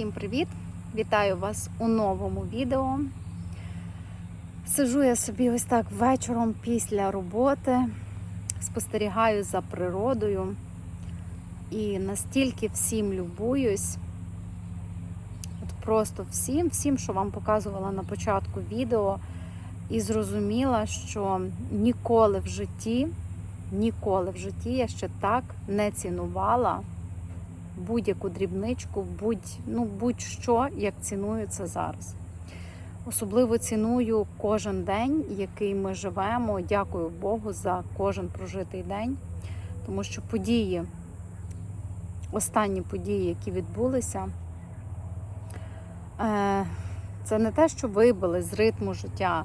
Всім привіт! Вітаю вас у новому відео. Сижу я собі ось так вечором після роботи, спостерігаю за природою і настільки всім любуюсь. От просто всім, всім, що вам показувала на початку відео, і зрозуміла, що ніколи в житті, ніколи в житті я ще так не цінувала будь-яку дрібничку, будь, ну, будь-що, як ціную це зараз. Особливо ціную кожен день, який ми живемо. Дякую Богу за кожен прожитий день, тому що події, останні події, які відбулися, е, це не те, що вибили з ритму життя.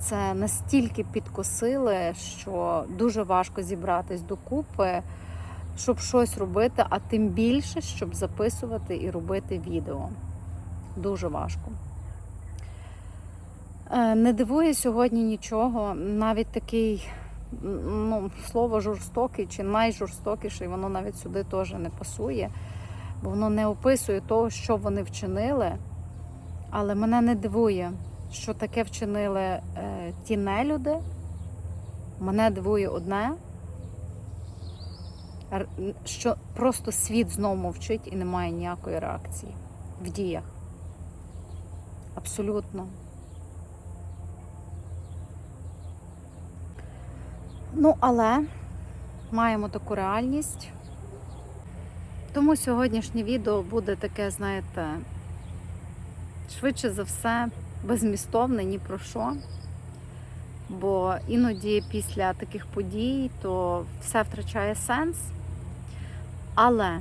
Це настільки підкосили, що дуже важко зібратись докупи щоб щось робити, а тим більше, щоб записувати і робити відео. Дуже важко. Е, Не дивує сьогодні нічого, навіть такий ну, слово жорстокий чи найжорстокіший, воно навіть сюди теж не пасує, бо воно не описує того, що вони вчинили. Але мене не дивує, що таке вчинили е, ті нелюди. Мене дивує одне що просто світ знову мовчить і немає ніякої реакції в діях. Абсолютно. Ну, але маємо таку реальність. Тому сьогоднішнє відео буде таке, знаєте, швидше за все, безмістовне ні про що. Бо іноді після таких подій то все втрачає сенс. Але,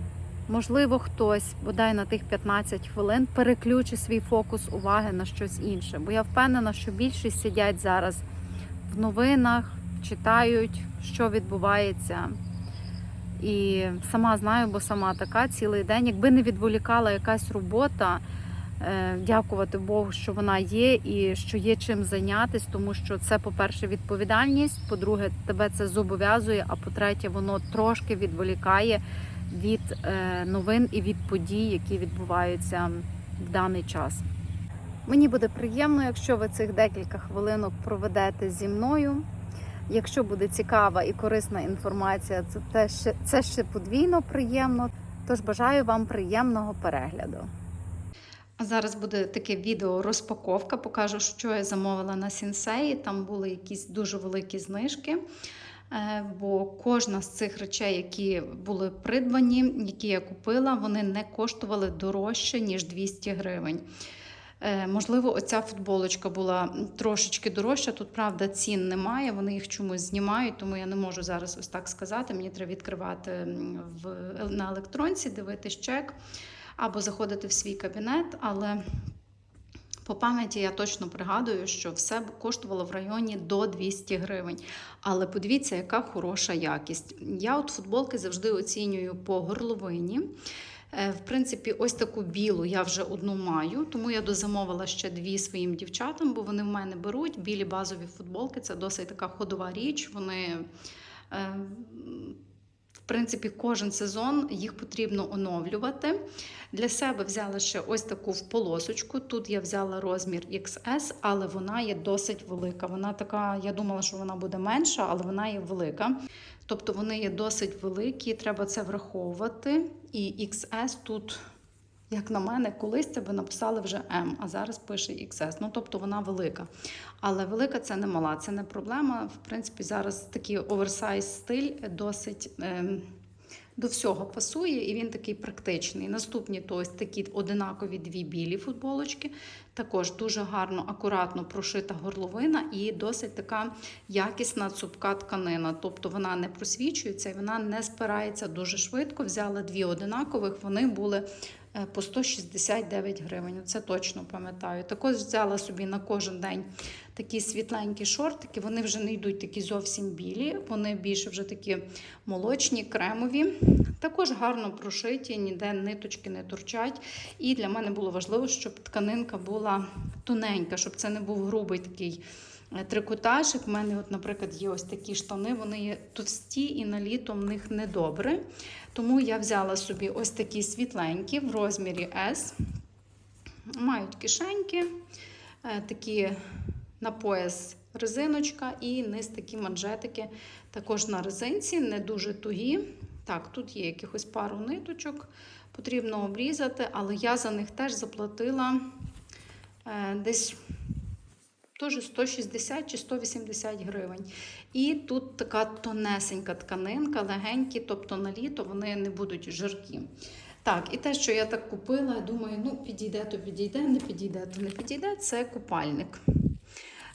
можливо, хтось, бодай на тих 15 хвилин, переключить свій фокус уваги на щось інше. Бо я впевнена, що більшість сидять зараз в новинах, читають, що відбувається. І сама знаю, бо сама така цілий день. Якби не відволікала якась робота, е, дякувати Богу, що вона є і що є чим зайнятися, тому що це, по-перше, відповідальність, по-друге, тебе це зобов'язує, а по-третє, воно трошки відволікає від е, новин і від подій, які відбуваються в даний час. Мені буде приємно, якщо ви цих декілька хвилинок проведете зі мною. Якщо буде цікава і корисна інформація, це ще, це ще подвійно приємно. Тож бажаю вам приємного перегляду. А зараз буде таке відео розпаковка. Покажу, що я замовила на сінсеї. Там були якісь дуже великі знижки. Е, бо кожна з цих речей, які були придбані, які я купила, вони не коштували дорожче, ніж 200 гривень. Е, можливо, оця футболочка була трошечки дорожча. Тут, правда, цін немає, вони їх чомусь знімають, тому я не можу зараз ось так сказати. Мені треба відкривати в, на електронці, дивитись чек або заходити в свій кабінет. Але по пам'яті я точно пригадую, що все коштувало в районі до 200 гривень. Але подивіться, яка хороша якість. Я от футболки завжди оцінюю по горловині. Е, в принципі, ось таку білу я вже одну маю, тому я дозамовила ще дві своїм дівчатам, бо вони в мене беруть. Білі базові футболки це досить така ходова річ. Вони е, принципі, кожен сезон їх потрібно оновлювати. Для себе взяла ще ось таку в полосочку. Тут я взяла розмір XS, але вона є досить велика. Вона така, я думала, що вона буде менша, але вона є велика. Тобто вони є досить великі, треба це враховувати. І XS тут як на мене, колись це би написали вже М, а зараз пише XS. Ну, тобто вона велика. Але велика це не мала, це не проблема. В принципі, зараз такий оверсайз стиль досить. Е до всього пасує, і він такий практичний. Наступні то ось такі одинакові дві білі футболочки. Також дуже гарно, акуратно прошита горловина і досить така якісна цупка тканина. Тобто вона не просвічується і вона не спирається дуже швидко. Взяла дві одинакових, вони були по 169 гривень. Це точно пам'ятаю. Також взяла собі на кожен день такі світленькі шортики. Вони вже не йдуть такі зовсім білі, вони більше вже такі молочні, кремові. Також гарно прошиті, ніде ниточки не торчать. І для мене було важливо, щоб тканинка була тоненька, щоб це не був грубий такий. Трикотажик. У мене, от, наприклад, є ось такі штани, вони є товсті і на літо в них недобре. Тому я взяла собі ось такі світленькі в розмірі S. Мають кишеньки, е, такі на пояс резиночка і низ такі манжетики також на резинці, не дуже тугі. Так, тут є якихось пару ниточок, потрібно обрізати, але я за них теж заплатила е, десь теж 160 чи 180 гривень. І тут така тонесенька тканинка, легенькі, тобто на літо вони не будуть жаркі. Так, і те, що я так купила, думаю, ну підійде, то підійде, не підійде, то не підійде. Це купальник.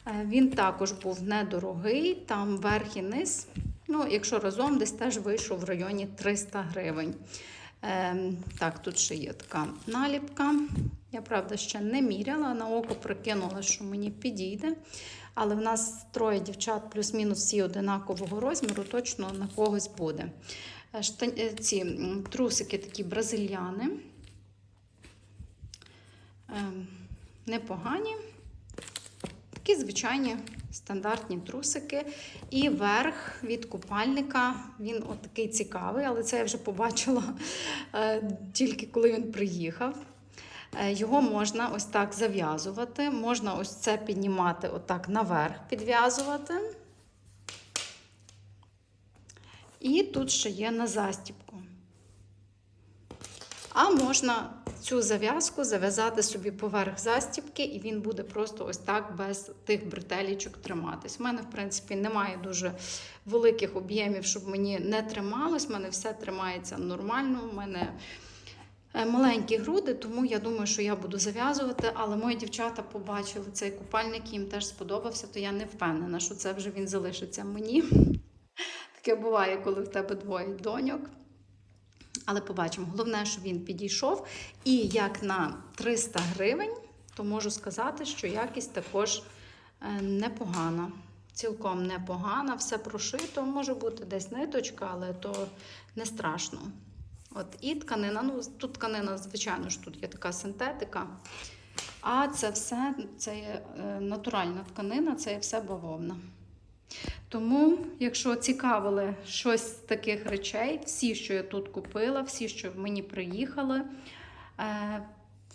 Е, Він також був недорогий, там верх і низ. Ну, якщо разом, десь теж вийшов в районі 300 гривень. Ем, так, тут ще є така наліпка. Я, правда, ще не міряла, на око прикинула, що мені підійде. Але в нас троє дівчат, плюс-мінус всі одинакового розміру, точно на когось буде. Е, е, Ці трусики такі бразильяни. Ем, Непогані. Такі звичайні стандартні трусики. І верх від купальника, він от такий цікавий, але це я вже побачила е, тільки коли він приїхав. Е, Його можна ось так зав'язувати, можна ось це піднімати отак наверх, підв'язувати. І тут ще є на застібку. А можна цю зав'язку зав'язати собі поверх застібки, і він буде просто ось так без тих бретелічок триматись. У мене, в принципі, немає дуже великих об'ємів, щоб мені не трималось. У мене все тримається нормально. У мене е, маленькі груди, тому я думаю, що я буду зав'язувати. Але мої дівчата побачили цей купальник, їм теж сподобався, то я не впевнена, що це вже він залишиться мені. Таке буває, коли в тебе двоє доньок. Але побачимо. Головне, що він підійшов. І як на 300 гривень, то можу сказати, що якість також е, непогана. Цілком непогана, все прошито. Може бути десь ниточка, але то не страшно. От, і тканина. Ну, тут тканина, звичайно ж, тут є така синтетика. А це все це є е, натуральна тканина, це є все бавовна. Тому, якщо цікавили щось з таких речей, всі, що я тут купила, всі, що мені приїхали, е,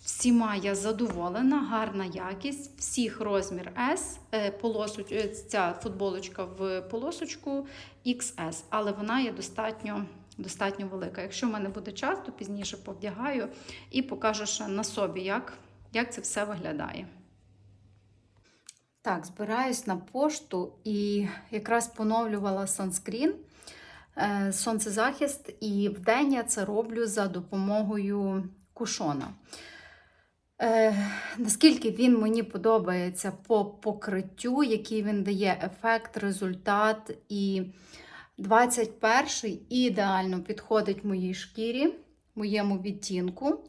всіма я задоволена, гарна якість, всіх розмір S, е, полосоч, е, ця футболочка в полосочку XS, але вона є достатньо, достатньо велика. Якщо в мене буде час, то пізніше повдягаю і покажу ще на собі, як, як це все виглядає. Так, збираюсь на пошту і якраз поновлювала санскрін, е, сонцезахист, і вдень я це роблю за допомогою кушона. Е, наскільки він мені подобається по покриттю, який він дає ефект, результат. І 21-й ідеально підходить моїй шкірі, моєму відтінку.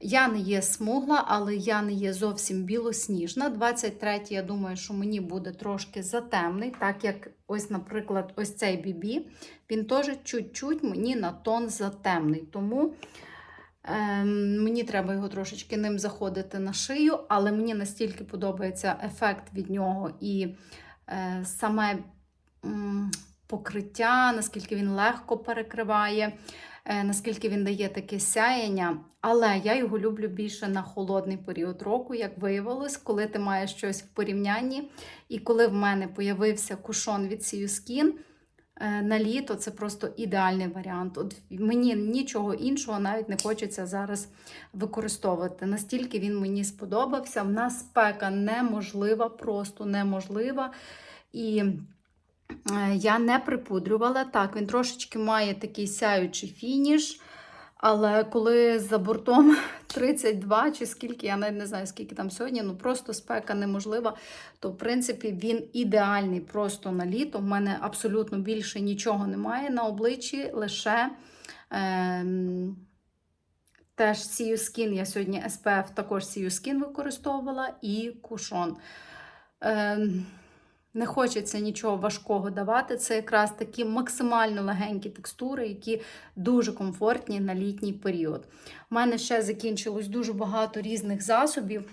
Я не є смугла, але я не є зовсім білосніжна. 23 я думаю, що мені буде трошки затемний, так як ось, наприклад, ось цей бібі, він теж чуть-чуть мені на тон затемний. Тому ем, мені треба його трошечки ним заходити на шию, але мені настільки подобається ефект від нього і е, саме м, покриття, наскільки він легко перекриває. Е, наскільки він дає таке сяєння, але я його люблю більше на холодний період року, як виявилось, коли ти маєш щось в порівнянні. І коли в мене появився кушон від Sea Skin, е, на літо це просто ідеальний варіант. От мені нічого іншого навіть не хочеться зараз використовувати. Настільки він мені сподобався. В нас спека неможлива, просто неможлива. І я не припудрювала. Так, він трошечки має такий сяючий фініш. Але коли за бортом 32 чи скільки, я навіть не знаю, скільки там сьогодні, ну просто спека неможлива, то в принципі він ідеальний просто на літо. У мене абсолютно більше нічого немає на обличчі, лише е, теж Sea Skin, я сьогодні SPF також Sea Skin використовувала і кушон. Е, не хочеться нічого важкого давати. Це якраз такі максимально легенькі текстури, які дуже комфортні на літній період. У мене ще закінчилось дуже багато різних засобів.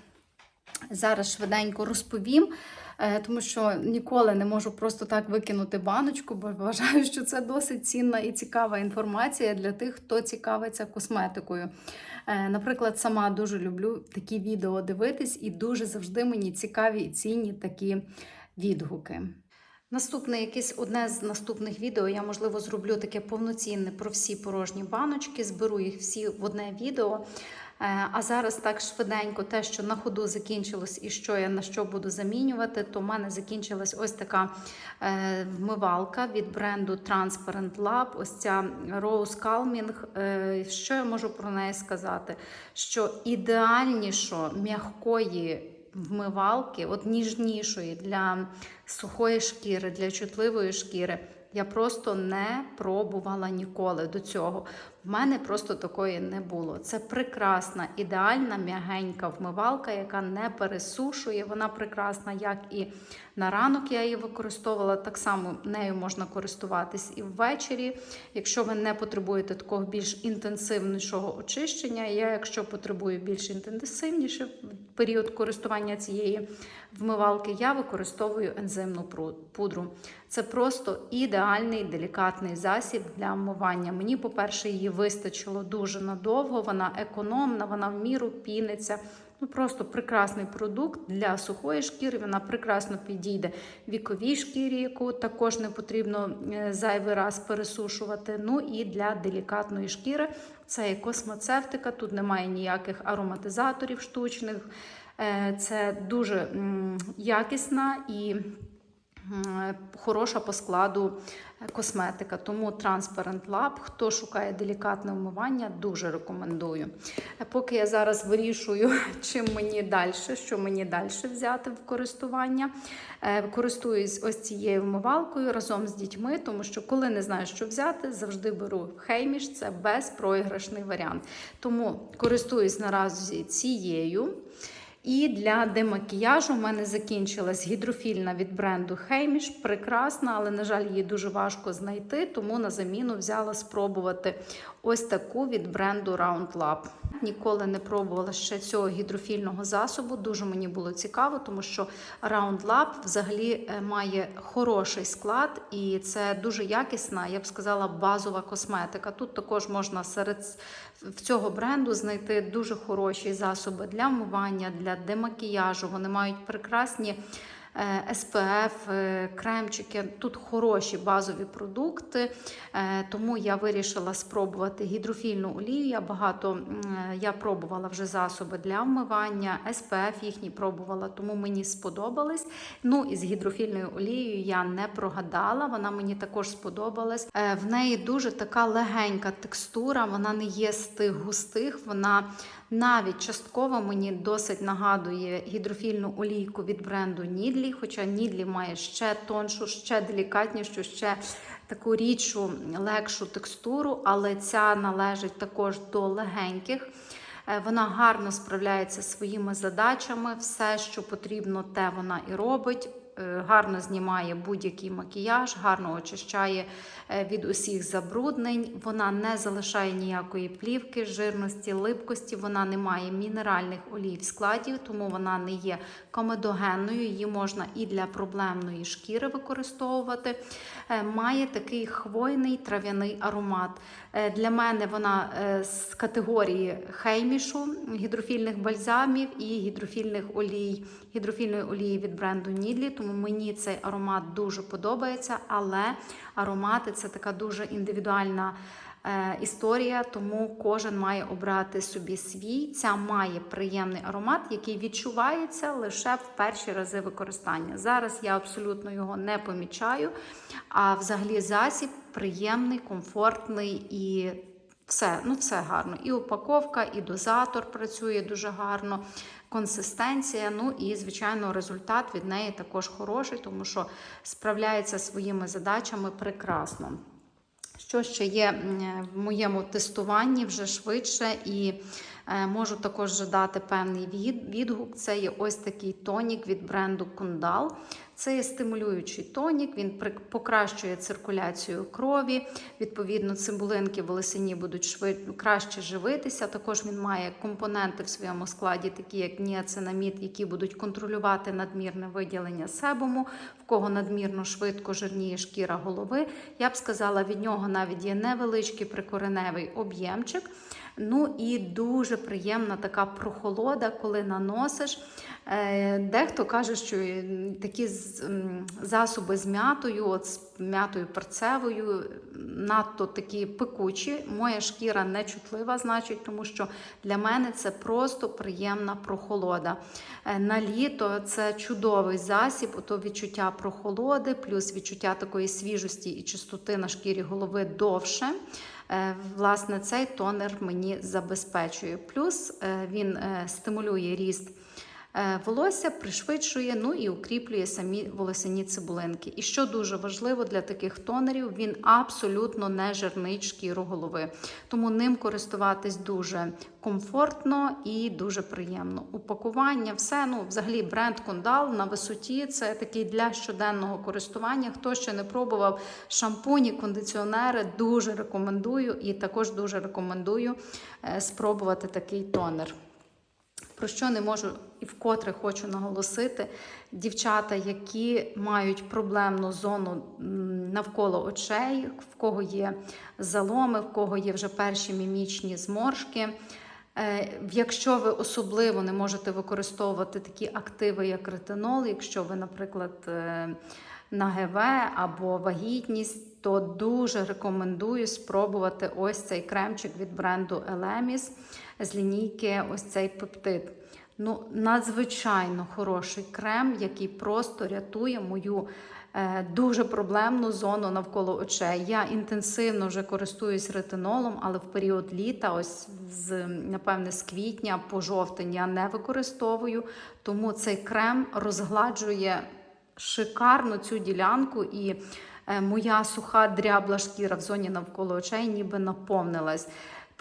Зараз швиденько розповім. е, тому що ніколи не можу просто так викинути баночку, бо вважаю, що це досить цінна і цікава інформація для тих, хто цікавиться косметикою. Е, Наприклад, сама дуже люблю такі відео дивитись, і дуже завжди мені цікаві і цінні такі відгуки. Наступне, якесь одне з наступних відео, я можливо зроблю таке повноцінне про всі порожні баночки, зберу їх всі в одне відео. Е, А зараз так швиденько, те, що на ходу закінчилось і що я на що буду замінювати, то в мене закінчилась ось така е, вмивалка від бренду Transparent Lab. Ось ця Rose Calming. Е, Що я можу про неї сказати? Що ідеальнішо м'якої вмивалки, от ніжнішої для сухої шкіри, для чутливої шкіри. Я просто не пробувала ніколи до цього. В мене просто такої не було. Це прекрасна, ідеальна, м'ягенька вмивалка, яка не пересушує. Вона прекрасна, як і на ранок я її використовувала. Так само нею можна користуватись і ввечері. Якщо ви не потребуєте такого більш інтенсивнішого очищення, я, якщо потребую більш інтенсивніше період користування цієї вмивалки, я використовую ензимну пудру. Це просто ідеальний делікатний засіб для вмивання. Мені, по-перше, її вистачило дуже надовго. Вона економна, вона в міру піниться. Ну, просто прекрасний продукт для сухої шкіри. Вона прекрасно підійде віковій шкірі, яку також не потрібно е, зайвий раз пересушувати. Ну і для делікатної шкіри це є космоцевтика. Тут немає ніяких ароматизаторів штучних. Е, Це дуже якісна і хороша по складу косметика. Тому Transparent Lab, хто шукає делікатне вмивання, дуже рекомендую. Е, Поки я зараз вирішую, чим мені далі, що мені далі взяти в користування. е, Користуюсь ось цією вмивалкою разом з дітьми, тому що коли не знаю, що взяти, завжди беру хейміш, це безпроіграшний варіант. Тому користуюсь наразі цією. І для демакіяжу в мене закінчилась гідрофільна від бренду Хейміш. Прекрасна, але, на жаль, її дуже важко знайти, тому на заміну взяла спробувати ось таку від бренду Round Lab. Ніколи не пробувала ще цього гідрофільного засобу. Дуже мені було цікаво, тому що Round Lab взагалі е, має хороший склад, і це дуже якісна, я б сказала, базова косметика. Тут також можна серед в цього бренду знайти дуже хороші засоби для вмивання, для демакіяжу. Вони мають прекрасні. Е, SPF, е, кремчики. Тут хороші базові продукти, е, тому я вирішила спробувати гідрофільну олію. Я багато я пробувала вже засоби для вмивання, SPF їхні пробувала, тому мені сподобались. Ну і з гідрофільною олією я не прогадала. Вона мені також сподобалась. В неї дуже така легенька текстура, вона не є з тих густих. Вона навіть частково мені досить нагадує гідрофільну олійку від бренду Нідлі, хоча Нідлі має ще тоншу, ще делікатнішу, ще таку рідшу, легшу текстуру, але ця належить також до легеньких. Е, Вона гарно справляється своїми задачами. Все, що потрібно, те вона і робить. Е, Гарно знімає будь-який макіяж, гарно очищає е, від усіх забруднень. Вона не залишає ніякої плівки, жирності, липкості. Вона не має мінеральних олій в складі, тому вона не є комедогенною. Її можна і для проблемної шкіри використовувати. Е, Має такий хвойний трав'яний аромат. Для мене вона з категорії хеймішу, гідрофільних бальзамів і гідрофільних олій, гідрофільної олії від бренду Нідлі. Тому мені цей аромат дуже подобається, але аромати це така дуже індивідуальна. е, Історія, тому кожен має обрати собі свій. Ця має приємний аромат, який відчувається лише в перші рази використання. Зараз я абсолютно його не помічаю. А взагалі засіб приємний, комфортний і все, ну все гарно. І упаковка, і дозатор працює дуже гарно, консистенція. Ну і, звичайно, результат від неї також хороший, тому що справляється своїми задачами прекрасно. Що ще є в моєму тестуванні вже швидше, і можу також дати певний відгук. Це є ось такий тонік від бренду Кундал. Це є стимулюючий тонік, він покращує циркуляцію крові. Відповідно, цибулинки волосині будуть швид... краще живитися. Також він має компоненти в своєму складі, такі як ніацинамід, які будуть контролювати надмірне виділення себуму, в кого надмірно швидко жирніє шкіра голови. Я б сказала, від нього навіть є невеличкий прикореневий об'ємчик. Ну і дуже приємна така прохолода, коли наносиш. Е, Дехто каже, що такі засоби з м'ятою, от з м'ятою перцевою, надто такі пекучі. Моя шкіра не чутлива, значить, тому що для мене це просто приємна прохолода. Е, На літо це чудовий засіб, ото відчуття прохолоди, плюс відчуття такої свіжості і чистоти на шкірі голови довше. Е, Власне, цей тонер мені забезпечує. Плюс е, він е, стимулює ріст волосся, пришвидшує, ну і укріплює самі волосяні цибулинки. І що дуже важливо для таких тонерів, він абсолютно не жирнить шкіру голови. Тому ним користуватись дуже комфортно і дуже приємно. Упакування, все, ну, взагалі, бренд Кондал на висоті це такий для щоденного користування. Хто ще не пробував шампуні, кондиціонери, дуже рекомендую і також дуже рекомендую е, спробувати такий тонер. Про що не можу і вкотре хочу наголосити, дівчата, які мають проблемну зону навколо очей, в кого є заломи, в кого є вже перші мімічні зморшки. Е, Якщо ви особливо не можете використовувати такі активи, як ретинол, якщо ви, наприклад, е, на ГВ або вагітність, то дуже рекомендую спробувати ось цей кремчик від бренду Elemis з лінійки ось цей пептид. Ну, надзвичайно хороший крем, який просто рятує мою е, дуже проблемну зону навколо очей. Я інтенсивно вже користуюсь ретинолом, але в період літа, ось з напевне з квітня по жовтень я не використовую. Тому цей крем розгладжує шикарно цю ділянку і. е, Моя суха дрябла шкіра в зоні навколо очей ніби наповнилась.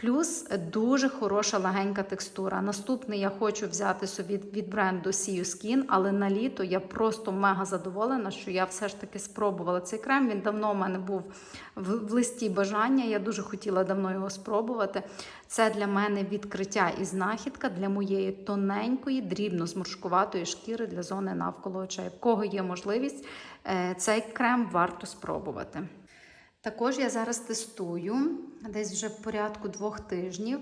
Плюс дуже хороша легенька текстура. Наступний я хочу взяти собі від бренду You Skin, але на літо я просто мега задоволена, що я все ж таки спробувала цей крем. Він давно в мене був в, в листі бажання. Я дуже хотіла давно його спробувати. Це для мене відкриття і знахідка для моєї тоненької, дрібно зморшкуватої шкіри для зони навколо очей. В кого є можливість, е, цей крем варто спробувати. Також я зараз тестую десь вже в порядку двох тижнів.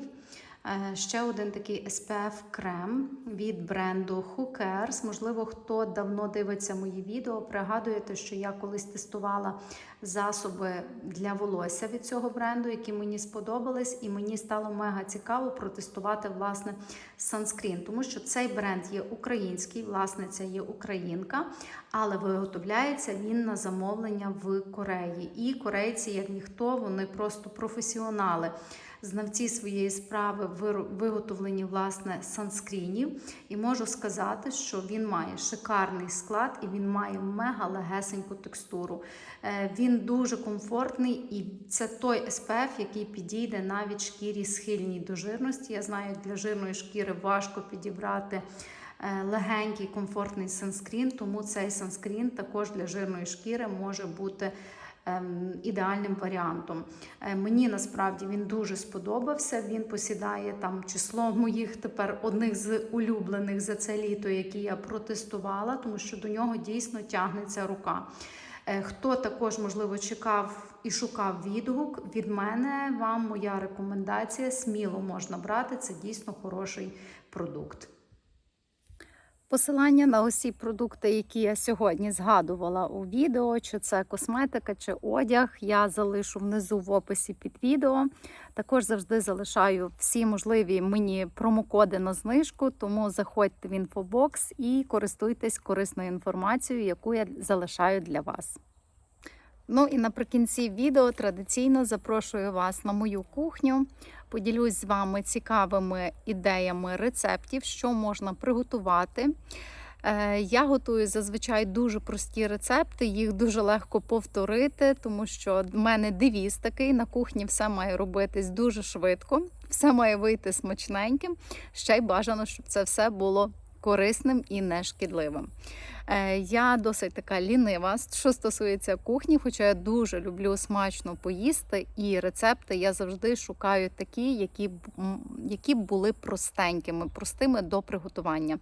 Е, Ще один такий SPF крем від бренду Who Cares. Можливо, хто давно дивиться мої відео, пригадуєте, що я колись тестувала засоби для волосся від цього бренду, які мені сподобались, і мені стало мега цікаво протестувати власне санскрін, тому що цей бренд є український, власниця є українка, але виготовляється він на замовлення в Кореї. І корейці, як ніхто, вони просто професіонали. Знавці своєї справи в виготовленні власне санскрінів, і можу сказати, що він має шикарний склад і він має мега легесеньку текстуру. Е, Він дуже комфортний і це той SPF, який підійде навіть шкірі схильній до жирності. Я знаю, для жирної шкіри важко підібрати. е, Легенький комфортний санскрін, тому цей санскрін також для жирної шкіри може бути ідеальним варіантом. Е, Мені насправді він дуже сподобався. Він посідає там число моїх тепер одних з улюблених за це літо, які я протестувала, тому що до нього дійсно тягнеться рука. Е, Хто також, можливо, чекав і шукав відгук від мене, вам моя рекомендація сміло можна брати. Це дійсно хороший продукт. Посилання на усі продукти, які я сьогодні згадувала у відео, чи це косметика, чи одяг, я залишу внизу в описі під відео. Також завжди залишаю всі можливі мені промокоди на знижку, тому заходьте в інфобокс і користуйтесь корисною інформацією, яку я залишаю для вас. Ну і наприкінці відео традиційно запрошую вас на мою кухню. Поділюсь з вами цікавими ідеями рецептів, що можна приготувати. Е, Я готую зазвичай дуже прості рецепти, їх дуже легко повторити, тому що в мене девіз такий на кухні все має робитись дуже швидко, все має вийти смачненьким. Ще й бажано, щоб це все було корисним і не шкідливим. Е, Я досить така лінива, що стосується кухні, хоча я дуже люблю смачно поїсти, і рецепти я завжди шукаю такі, які які були простенькими, простими до приготування.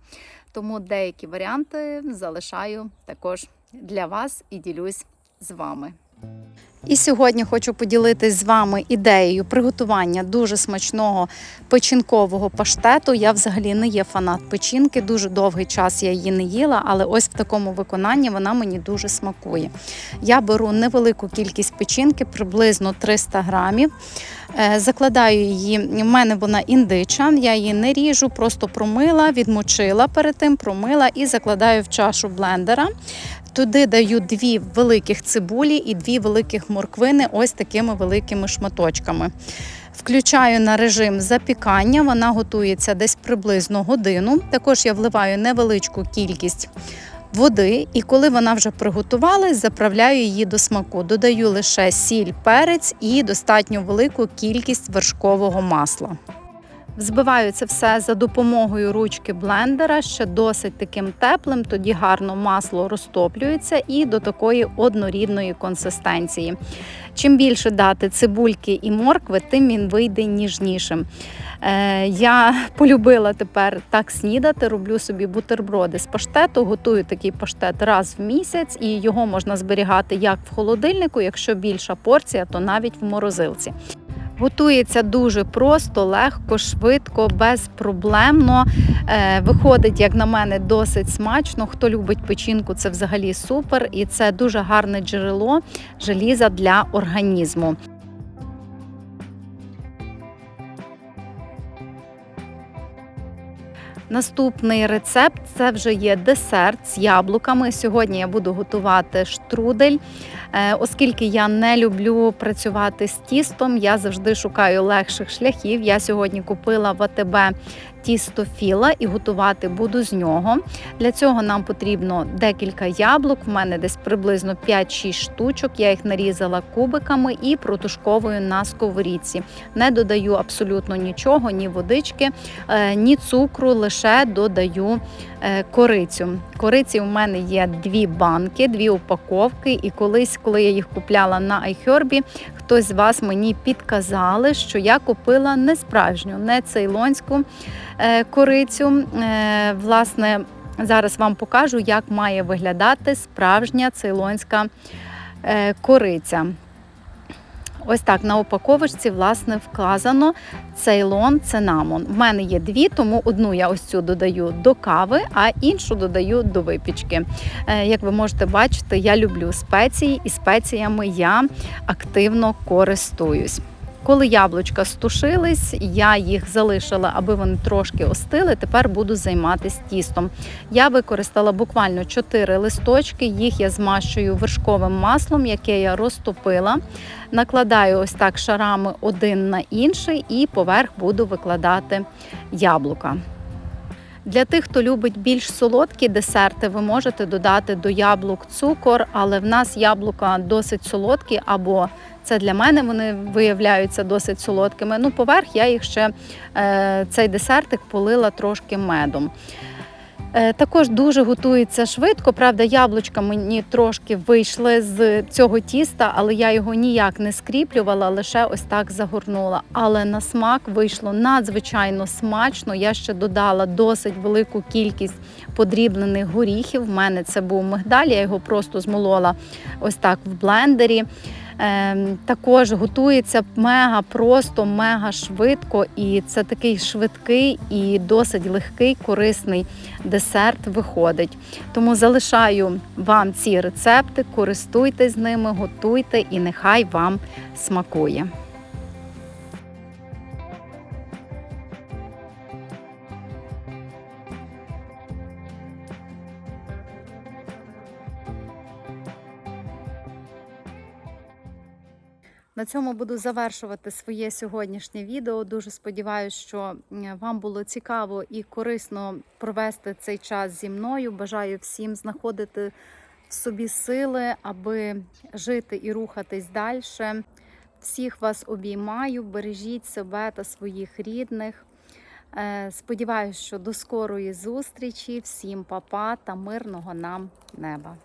Тому деякі варіанти залишаю також для вас і ділюсь з вами. І сьогодні хочу поділитись з вами ідеєю приготування дуже смачного печінкового паштету. Я взагалі не є фанат печінки. Дуже довгий час я її не їла, але ось в такому виконанні вона мені дуже смакує. Я беру невелику кількість печінки, приблизно 300 грамів. Е, Закладаю її, в мене вона індича, я її не ріжу, просто промила, відмочила перед тим, промила і закладаю в чашу блендера. Туди даю дві великих цибулі і дві великих морквини, ось такими великими шматочками. Включаю на режим запікання, вона готується десь приблизно годину. Також я вливаю невеличку кількість води, і коли вона вже приготувалась, заправляю її до смаку. Додаю лише сіль, перець і достатньо велику кількість вершкового масла. Взбиваю це все за допомогою ручки блендера, ще досить таким теплим, тоді гарно масло розтоплюється і до такої однорідної консистенції. Чим більше дати цибульки і моркви, тим він вийде ніжнішим. Е, я полюбила тепер так снідати, роблю собі бутерброди з паштету, готую такий паштет раз в місяць, і його можна зберігати як в холодильнику, якщо більша порція, то навіть в морозилці. Готується дуже просто, легко, швидко, безпроблемно. Е, Виходить, як на мене, досить смачно. Хто любить печінку, це взагалі супер, і це дуже гарне джерело желіза для організму. Наступний рецепт це вже є десерт з яблуками. Сьогодні я буду готувати штрудель. Е, Оскільки я не люблю працювати з тістом, я завжди шукаю легших шляхів. Я сьогодні купила в АТБ тісто філа і готувати буду з нього. Для цього нам потрібно декілька яблук. В мене десь приблизно 5-6 штучок. Я їх нарізала кубиками і протушковую на сковорідці. Не додаю абсолютно нічого, ні водички, е, ні цукру, лише додаю е, корицю. Кориці у мене є дві банки, дві упаковки. І колись, коли я їх купляла на iHerb, хтось з вас мені підказали, що я купила не справжню, не цейлонську е, корицю. Е, Власне, зараз вам покажу, як має виглядати справжня цейлонська е, кориця. Ось так на упаковочці власне вказано цейлон цинамон. В мене є дві, тому одну я ось цю додаю до кави, а іншу додаю до випічки. Е, Як ви можете бачити, я люблю спеції, і спеціями я активно користуюсь. Коли яблучка стушились, я їх залишила, аби вони трошки остили. Тепер буду займатися тістом. Я використала буквально 4 листочки, їх я змащую вершковим маслом, яке я розтопила. Накладаю ось так шарами один на інший і поверх буду викладати яблука. Для тих, хто любить більш солодкі десерти, ви можете додати до яблук цукор, але в нас яблука досить солодкі, або це для мене вони виявляються досить солодкими. Ну, поверх я їх ще е, цей десертик полила трошки медом. Е, Також дуже готується швидко. Правда, яблучка мені трошки вийшли з цього тіста, але я його ніяк не скріплювала, лише ось так загорнула. Але на смак вийшло надзвичайно смачно. Я ще додала досить велику кількість подрібнених горіхів. В мене це був мигдаль, я його просто змолола ось так в блендері. Ем, Також готується мега просто, мега швидко, і це такий швидкий і досить легкий, корисний десерт виходить. Тому залишаю вам ці рецепти, користуйтесь ними, готуйте і нехай вам смакує. На цьому буду завершувати своє сьогоднішнє відео. Дуже сподіваюся, що вам було цікаво і корисно провести цей час зі мною. Бажаю всім знаходити в собі сили, аби жити і рухатись далі. Всіх вас обіймаю, бережіть себе та своїх рідних. Е, Сподіваюсь, що до скорої зустрічі. Всім папа та мирного нам неба.